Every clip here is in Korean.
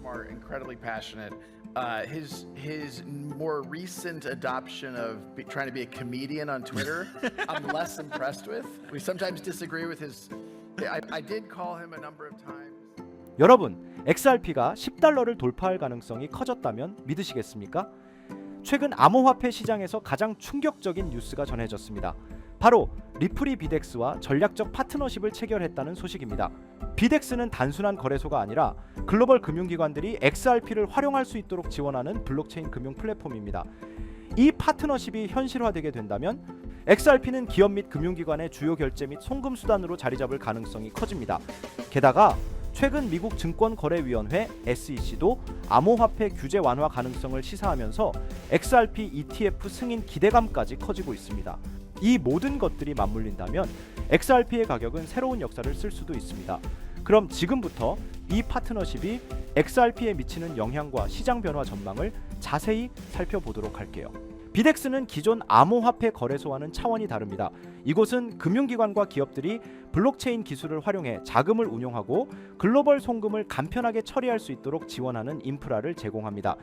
smart, incredibly passionate. Uh, his his more recent adoption of be, trying to be a comedian on Twitter, I'm less impressed with. We sometimes disagree with his. I, I did call him a number of times. 여러분, XRP가 10달러를 돌파할 가능성이 커졌다면 믿으시겠습니까? 최근 암호화폐 시장에서 가장 충격적인 뉴스가 전해졌습니다. 바로 리플이 비덱스와 전략적 파트너십을 체결했다는 소식입니다. 비덱스는 단순한 거래소가 아니라 글로벌 금융기관들이 XRP를 활용할 수 있도록 지원하는 블록체인 금융 플랫폼입니다. 이 파트너십이 현실화되게 된다면 XRP는 기업 및 금융기관의 주요 결제 및 송금 수단으로 자리 잡을 가능성이 커집니다. 게다가 최근 미국 증권거래위원회 SEC도 암호화폐 규제 완화 가능성을 시사하면서 XRP ETF 승인 기대감까지 커지고 있습니다. 이 모든 것들이 맞물린다면 XRP의 가격은 새로운 역사를 쓸 수도 있습니다. 그럼 지금부터 이 파트너십이 XRP에 미치는 영향과 시장 변화 전망을 자세히 살펴보도록 할게요. 비덱스는 기존 암호화폐 거래소와는 차원이 다릅니다. 이곳은 금융기관과 기업들이 블록체인 기술을 활용해 자금을 운용하고 글로벌 송금을 간편하게 처리할 수 있도록 지원하는 인프라를 제공합니다.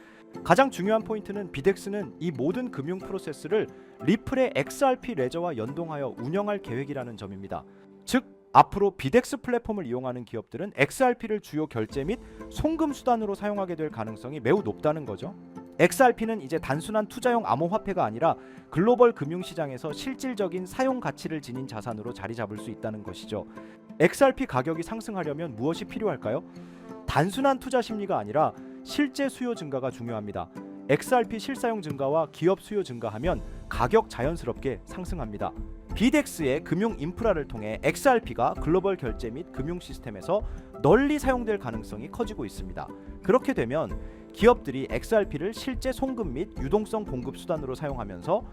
가장 중요한 포인트는 비덱스는 이 모든 금융 프로세스를 리플의 XRP 레저와 연동하여 운영할 계획이라는 점입니다. 즉 앞으로 비덱스 플랫폼을 이용하는 기업들은 XRP를 주요 결제 및 송금 수단으로 사용하게 될 가능성이 매우 높다는 거죠. XRP는 이제 단순한 투자용 암호화폐가 아니라 글로벌 금융시장에서 실질적인 사용 가치를 지닌 자산으로 자리 잡을 수 있다는 것이죠. XRP 가격이 상승하려면 무엇이 필요할까요? 단순한 투자 심리가 아니라 실제 수요 증가가 중요합니다. XRP 실사용 증가와 기업 수요 증가하면 가격 자연스럽게 상승합니다. 비덱스의 금융 인프라를 통해 XRP가 글로벌 결제 및 금융 시스템에서 널리 사용될 가능성이 커지고 있습니다. 그렇게 되면 기업들이 XRP를 실제 송금 및 유동성 공급 수단으로 사용하면서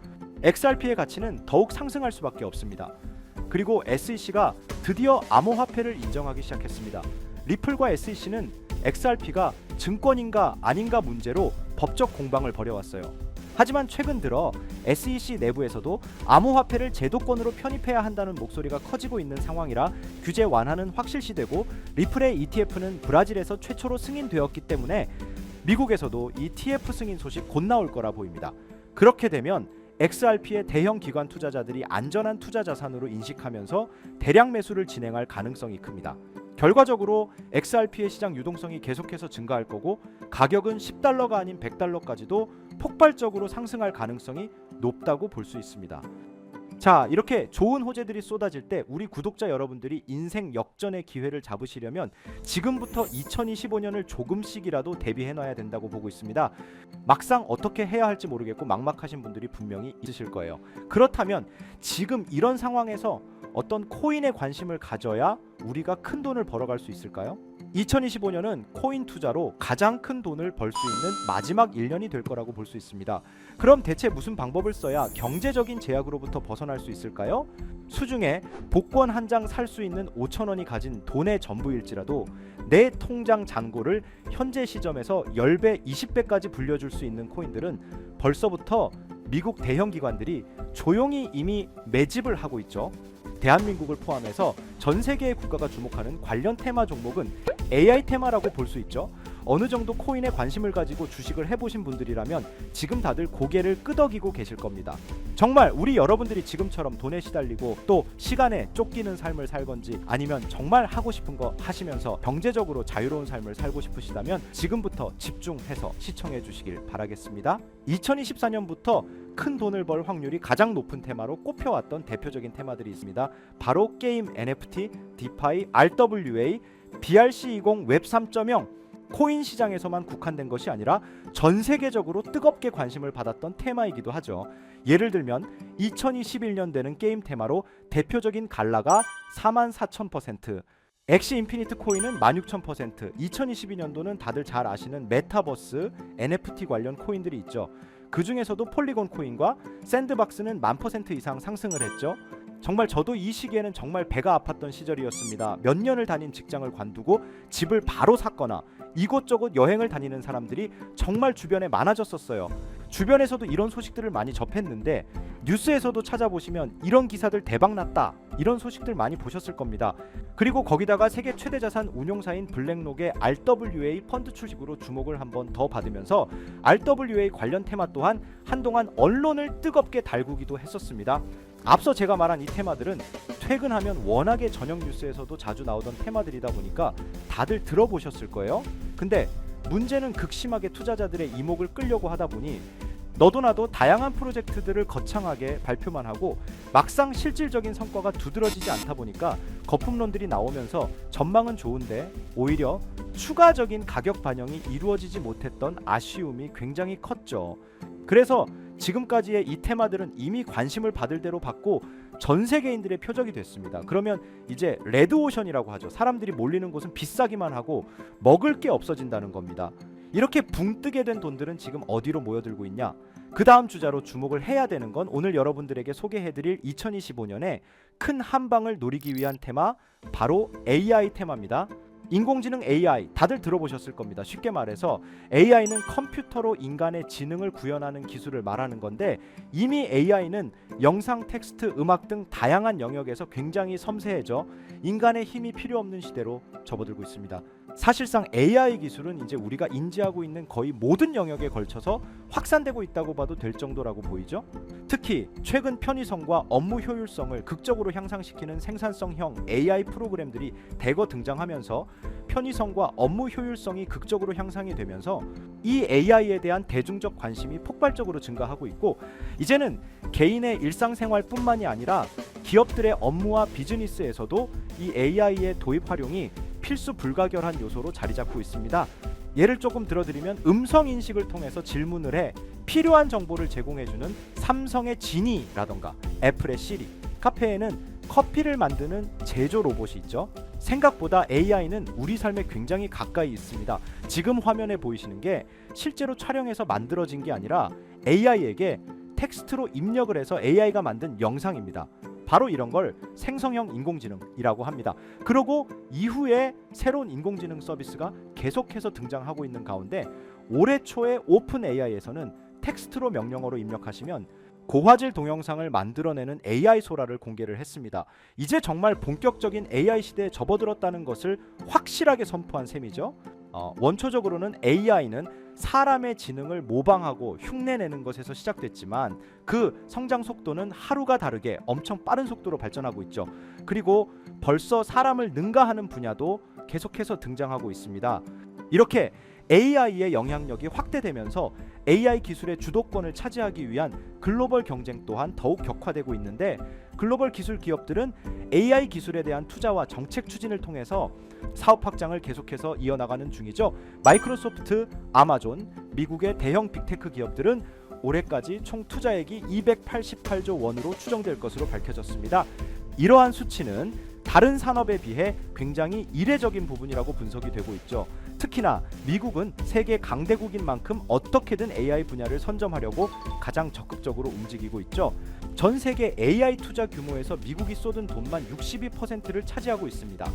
XRP의 가치는 더욱 상승할 수밖에 없습니다. 그리고 SEC가 드디어 암호화폐를 인정하기 시작했습니다. 리플과 SEC는 XRP가 증권인가 아닌가 문제로 법적 공방을 벌여왔어요. 하지만 최근 들어 SEC 내부에서도 암호화폐를 제도권으로 편입해야 한다는 목소리가 커지고 있는 상황이라 규제 완화는 확실시되고 리플의 ETF는 브라질에서 최초로 승인되었기 때문에 미국에서도 이 TF 승인 소식 곧 나올 거라 보입니다. 그렇게 되면 XRP의 대형 기관 투자자들이 안전한 투자 자산으로 인식하면서 대량 매수를 진행할 가능성이 큽니다. 결과적으로 XRP의 시장 유동성이 계속해서 증가할 거고 가격은 10달러가 아닌 100달러까지도 폭발적으로 상승할 가능성이 높다고 볼 수 있습니다. 자, 이렇게 좋은 호재들이 쏟아질 때 우리 구독자 여러분들이 인생 역전의 기회를 잡으시려면 지금부터 2025년을 조금씩이라도 대비해 놔야 된다고 보고 있습니다. 막상 어떻게 해야 할지 모르겠고 막막하신 분들이 분명히 있으실 거예요. 그렇다면 지금 이런 상황에서 어떤 코인에 관심을 가져야 우리가 큰 돈을 벌어갈 수 있을까요? 2025년은 코인 투자로 가장 큰 돈을 벌 수 있는 마지막 1년이 될 거라고 볼 수 있습니다. 그럼 대체 무슨 방법을 써야 경제적인 제약으로부터 벗어날 수 있을까요? 수중에 복권 한 장 살 수 있는 5천 원이 가진 돈의 전부일지라도 내 통장 잔고를 현재 시점에서 10배, 20배까지 불려줄 수 있는 코인들은 벌써부터 미국 대형 기관들이 조용히 이미 매집을 하고 있죠. 대한민국을 포함해서 전 세계의 국가가 주목하는 관련 테마 종목은 AI 테마라고 볼 수 있죠. 어느 정도 코인에 관심을 가지고 주식을 해보신 분들이라면 지금 다들 고개를 끄덕이고 계실 겁니다. 정말 우리 여러분들이 지금처럼 돈에 시달리고 또 시간에 쫓기는 삶을 살건지 아니면 정말 하고 싶은 거 하시면서 경제적으로 자유로운 삶을 살고 싶으시다면 지금부터 집중해서 시청해 주시길 바라겠습니다. 2024년부터 큰 돈을 벌 확률이 가장 높은 테마로 꼽혀왔던 대표적인 테마들이 있습니다. 바로 게임 NFT, 디파이, RWA, BRC20 웹 3.0 코인 시장에서만 국한된 것이 아니라 전 세계적으로 뜨겁게 관심을 받았던 테마이기도 하죠. 예를 들면 2021년되는 게임 테마로 대표적인 갈라가 44,000%, 엑시 인피니트 코인은 16,000%, 2022년도는 다들 잘 아시는 메타버스, NFT 관련 코인들이 있죠. 그 중에서도 폴리곤 코인과 샌드박스는 만 퍼센트 이상 상승을 했죠. 정말 저도 이 시기에는 정말 배가 아팠던 시절이었습니다. 몇 년을 다닌 직장을 관두고 집을 바로 샀거나 이곳저곳 여행을 다니는 사람들이 정말 주변에 많아졌었어요. 주변에서도 이런 소식들을 많이 접했는데 뉴스에서도 찾아보시면 이런 기사들 대박 났다 이런 소식들 많이 보셨을 겁니다. 그리고 거기다가 세계 최대 자산 운용사인 블랙록의 RWA 펀드 출식으로 주목을 한번 더 받으면서 RWA 관련 테마 또한 한동안 언론을 뜨겁게 달구기도 했었습니다. 앞서 제가 말한 이 테마들은 퇴근하면 워낙에 저녁 뉴스에서도 자주 나오던 테마들이다 보니까 다들 들어보셨을 거예요. 근데 문제는 극심하게 투자자들의 이목을 끌려고 하다 보니 너도 나도 다양한 프로젝트들을 거창하게 발표만 하고 막상 실질적인 성과가 두드러지지 않다 보니까 거품론들이 나오면서 전망은 좋은데 오히려 추가적인 가격 반영이 이루어지지 못했던 아쉬움이 굉장히 컸죠. 그래서 지금까지의 이 테마들은 이미 관심을 받을 대로 받고 전 세계인들의 표적이 됐습니다. 그러면 이제 레드 오션이라고 하죠. 사람들이 몰리는 곳은 비싸기만 하고 먹을 게 없어진다는 겁니다. 이렇게 붕 뜨게 된 돈들은 지금 어디로 모여들고 있냐? 그 다음 주자로 주목을 해야 되는 건 오늘 여러분들에게 소개해드릴 2025년에 큰 한방을 노리기 위한 테마 바로 AI 테마입니다. 인공지능 AI 다들 들어보셨을 겁니다. 쉽게 말해서 AI는 컴퓨터로 인간의 지능을 구현하는 기술을 말하는 건데 이미 AI는 영상, 텍스트, 음악 등 다양한 영역에서 굉장히 섬세해져 인간의 힘이 필요 없는 시대로 접어들고 있습니다. 사실상 AI 기술은 이제 우리가 인지하고 있는 거의 모든 영역에 걸쳐서 확산되고 있다고 봐도 될 정도라고 보이죠. 특히 최근 편의성과 업무 효율성을 극적으로 향상시키는 생산성형 AI 프로그램들이 대거 등장하면서 편의성과 업무 효율성이 극적으로 향상이 되면서 이 AI에 대한 대중적 관심이 폭발적으로 증가하고 있고 이제는 개인의 일상생활뿐만이 아니라 기업들의 업무와 비즈니스에서도 이 AI의 도입 활용이 필수 불가결한 요소로 자리 잡고 있습니다. 예를 조금 들어드리면 음성 인식을 통해서 질문을 해 필요한 정보를 제공해주는 삼성의 지니라던가 애플의 시리, 카페에는 커피를 만드는 제조 로봇이 있죠. 생각보다 AI는 우리 삶에 굉장히 가까이 있습니다. 지금 화면에 보이시는 게 실제로 촬영해서 만들어진 게 아니라 AI에게 텍스트로 입력을 해서 AI가 만든 영상입니다. 바로 이런 걸 생성형 인공지능이라고 합니다. 그리고 이후에 새로운 인공지능 서비스가 계속해서 등장하고 있는 가운데 올해 초에 오픈 AI에서는 텍스트로 명령어로 입력하시면 고화질 동영상을 만들어내는 AI 소라를 공개를 했습니다. 이제 정말 본격적인 AI 시대에 접어들었다는 것을 확실하게 선포한 셈이죠. 어, 원초적으로는 AI는 사람의 지능을 모방하고 흉내내는 것에서 시작됐지만 그 성장 속도는 하루가 다르게 엄청 빠른 속도로 발전하고 있죠. 그리고 벌써 사람을 능가하는 분야도 계속해서 등장하고 있습니다. 이렇게 AI의 영향력이 확대되면서 AI 기술의 주도권을 차지하기 위한 글로벌 경쟁 또한 더욱 격화되고 있는데 글로벌 기술 기업들은 AI 기술에 대한 투자와 정책 추진을 통해서 사업 확장을 계속해서 이어나가는 중이죠. 마이크로소프트, 아마존, 미국의 대형 빅테크 기업들은 올해까지 총 투자액이 288조 원으로 추정될 것으로 밝혀졌습니다. 이러한 수치는 다른 산업에 비해 굉장히 이례적인 부분이라고 분석이 되고 있죠. 특히나 미국은 세계 강대국인 만큼 어떻게든 AI 분야를 선점하려고 가장 적극적으로 움직이고 있죠. 전 세계 AI 투자 규모에서 미국이 쏟은 돈만 62%를 차지하고 있습니다.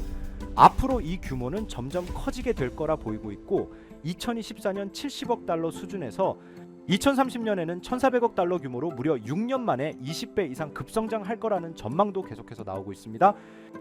앞으로 이 규모는 점점 커지게 될 거라 보이고 있고 2024년 70억 달러 수준에서 2030년에는 1,400억 달러 규모로 무려 6년 만에 20배 이상 급성장할 거라는 전망도 계속해서 나오고 있습니다.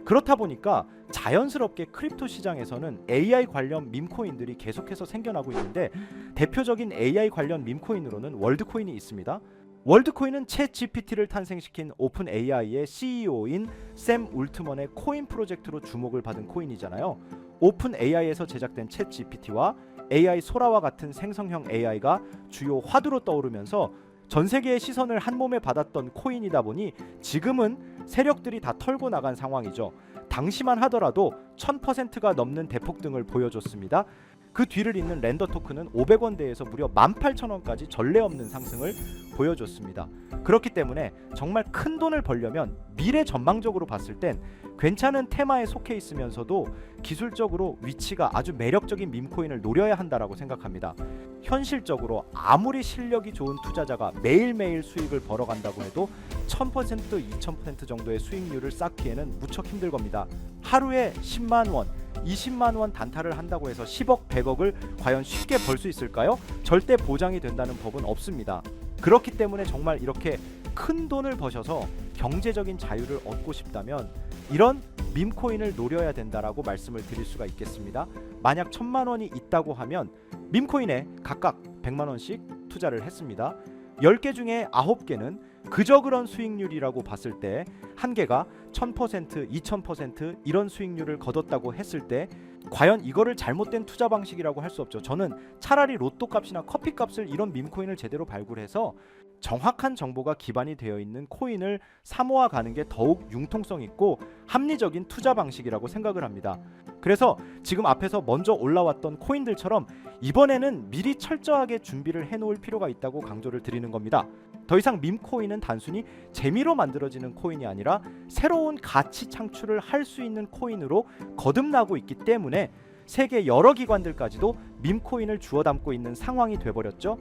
그렇다 보니까 자연스럽게 크립토 시장에서는 AI 관련 밈코인들이 계속해서 생겨나고 있는데 대표적인 AI 관련 밈코인으로는 월드코인이 있습니다. 월드코인은 챗 GPT를 탄생시킨 오픈 AI의 CEO인 샘 울트먼의 코인 프로젝트로 주목을 받은 코인이잖아요. 오픈 AI에서 제작된 챗 GPT와 AI 소라와 같은 생성형 AI가 주요 화두로 떠오르면서 전 세계의 시선을 한 몸에 받았던 코인이다 보니 지금은 세력들이 다 털고 나간 상황이죠. 당시만 하더라도 1000%가 넘는 대폭 등을 보여줬습니다. 그 뒤를 잇는 랜더 토큰은 500원대에서 무려 18,000원까지 전례 없는 상승을 보여줬습니다. 그렇기 때문에 정말 큰 돈을 벌려면 미래 전망적으로 봤을 땐 괜찮은 테마에 속해 있으면서도 기술적으로 위치가 아주 매력적인 밈코인을 노려야 한다라고 생각합니다. 현실적으로 아무리 실력이 좋은 투자자가 매일매일 수익을 벌어간다고 해도 1000% 2000% 정도의 수익률을 쌓기에는 무척 힘들 겁니다. 하루에 10만 원, 20만 원 단타를 한다고 해서 10억, 100억을 과연 쉽게 벌 수 있을까요? 절대 보장이 된다는 법은 없습니다. 그렇기 때문에 정말 이렇게 큰 돈을 버셔서 경제적인 자유를 얻고 싶다면 이런 밈코인을 노려야 된다라고 말씀을 드릴 수가 있겠습니다. 만약 천만 원이 있다고 하면 밈코인에 각각 100만 원씩 투자를 했습니다. 10개 중에 9개는 그저 그런 수익률이라고 봤을 때 한 개가 1000%, 2000% 이런 수익률을 거뒀다고 했을 때 과연 이거를 잘못된 투자 방식이라고 할 수 없죠. 저는 차라리 로또 값이나 커피 값을 이런 밈코인을 제대로 발굴해서 정확한 정보가 기반이 되어 있는 코인을 사모아 가는 게 더욱 융통성 있고 합리적인 투자 방식이라고 생각을 합니다. 그래서 지금 앞에서 먼저 올라왔던 코인들처럼 이번에는 미리 철저하게 준비를 해 놓을 필요가 있다고 강조를 드리는 겁니다. 더 이상 밈코인은 단순히 재미로 만들어지는 코인이 아니라 새로운 가치 창출을 할 수 있는 코인으로 거듭나고 있기 때문에 세계 여러 기관들까지도 밈코인을 주워 담고 있는 상황이 돼버렸죠.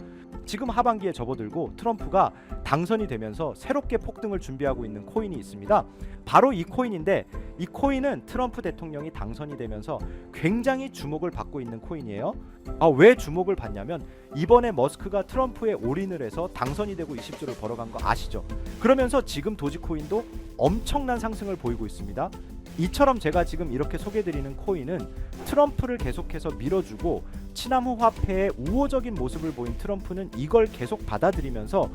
지금 하반기에 접어들고 트럼프가 당선이 되면서 새롭게 폭등을 준비하고 있는 코인이 있습니다. 바로 이 코인인데 이 코인은 트럼프 대통령이 당선이 되면서 굉장히 주목을 받고 있는 코인이에요. 아, 왜 주목을 받냐면 이번에 머스크가 트럼프에 올인을 해서 당선이 되고 20조를 벌어간 거 아시죠? 그러면서 지금 도지코인도 엄청난 상승을 보이고 있습니다. 이처럼 제가 지금 이렇게 소개드리는 코인은 트럼프를 계속해서 밀어주고 치나무 화폐의 우호적인 모습을 보인 트럼프는 이걸 계속 받아들이면서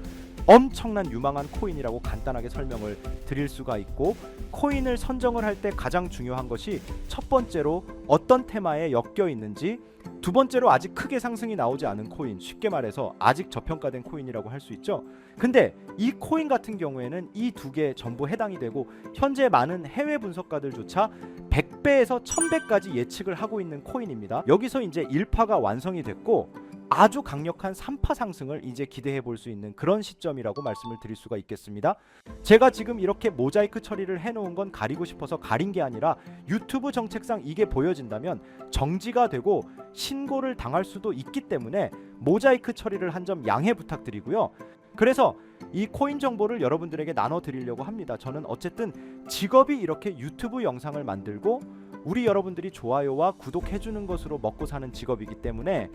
엄청난 유망한 코인이라고 간단하게 설명을 드릴 수가 있고 코인을 선정을 할 때 가장 중요한 것이 첫 번째로 어떤 테마에 엮여 있는지 두 번째로 아직 크게 상승이 나오지 않은 코인 쉽게 말해서 아직 저평가된 코인이라고 할 수 있죠. 근데 이 코인 같은 경우에는 이 두 개 전부 해당이 되고 현재 많은 해외 분석가들조차 100배에서 1000배까지 예측을 하고 있는 코인입니다. 여기서 이제 1파가 완성이 됐고 아주 강력한 3파 상승을 이제 기대해 볼 수 있는 그런 시점이라고 말씀을 드릴 수가 있겠습니다. 제가 지금 이렇게 모자이크 처리를 해놓은 건 가리고 싶어서 가린 게 아니라 유튜브 정책상 이게 보여진다면 정지가 되고 신고를 당할 수도 있기 때문에 모자이크 처리를 한 점 양해 부탁드리고요. 그래서 이 코인 정보를 여러분들에게 나눠 드리려고 합니다. 저는 어쨌든 직업이 이렇게 유튜브 영상을 만들고 우리 여러분들이 좋아요와 구독해 주는 것으로 먹고 사는 직업이기 때문에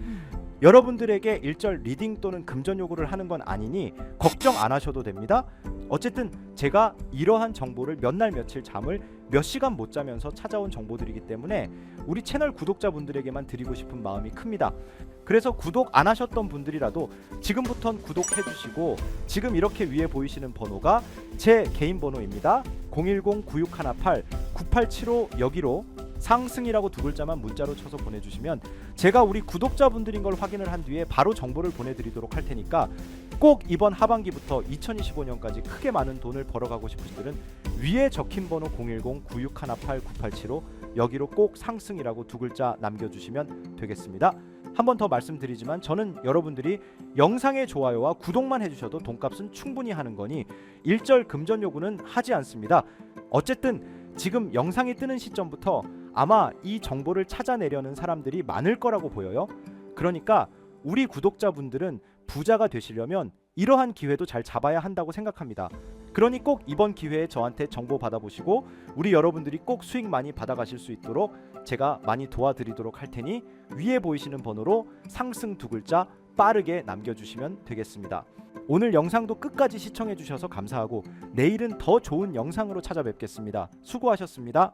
여러분들에게 일절 리딩 또는 금전 요구를 하는 건 아니니 걱정 안 하셔도 됩니다. 어쨌든 제가 이러한 정보를 몇 날 며칠 잠을 몇 시간 못 자면서 찾아온 정보들이기 때문에 우리 채널 구독자분들에게만 드리고 싶은 마음이 큽니다. 그래서 구독 안 하셨던 분들이라도 지금부턴 구독해 주시고 지금 이렇게 위에 보이시는 번호가 제 개인 번호입니다. 010-9618-9875 여기로 상승이라고 두 글자만 문자로 쳐서 보내주시면 제가 우리 구독자분들인 걸 확인을 한 뒤에 바로 정보를 보내드리도록 할 테니까 꼭 이번 하반기부터 2025년까지 크게 많은 돈을 벌어가고 싶으신 분들은 위에 적힌 번호 010-9618-9875 여기로 꼭 상승이라고 두 글자 남겨주시면 되겠습니다. 한 번 더 말씀드리지만 저는 여러분들이 영상의 좋아요와 구독만 해주셔도 돈값은 충분히 하는 거니 일절 금전 요구는 하지 않습니다. 어쨌든 지금 영상이 뜨는 시점부터 아마 이 정보를 찾아내려는 사람들이 많을 거라고 보여요. 그러니까 우리 구독자분들은 부자가 되시려면 이러한 기회도 잘 잡아야 한다고 생각합니다. 그러니 꼭 이번 기회에 저한테 정보 받아보시고 우리 여러분들이 꼭 수익 많이 받아가실 수 있도록 제가 많이 도와드리도록 할 테니 위에 보이시는 번호로 상승 두 글자 빠르게 남겨주시면 되겠습니다. 오늘 영상도 끝까지 시청해 주셔서 감사하고 내일은 더 좋은 영상으로 찾아뵙겠습니다. 수고하셨습니다.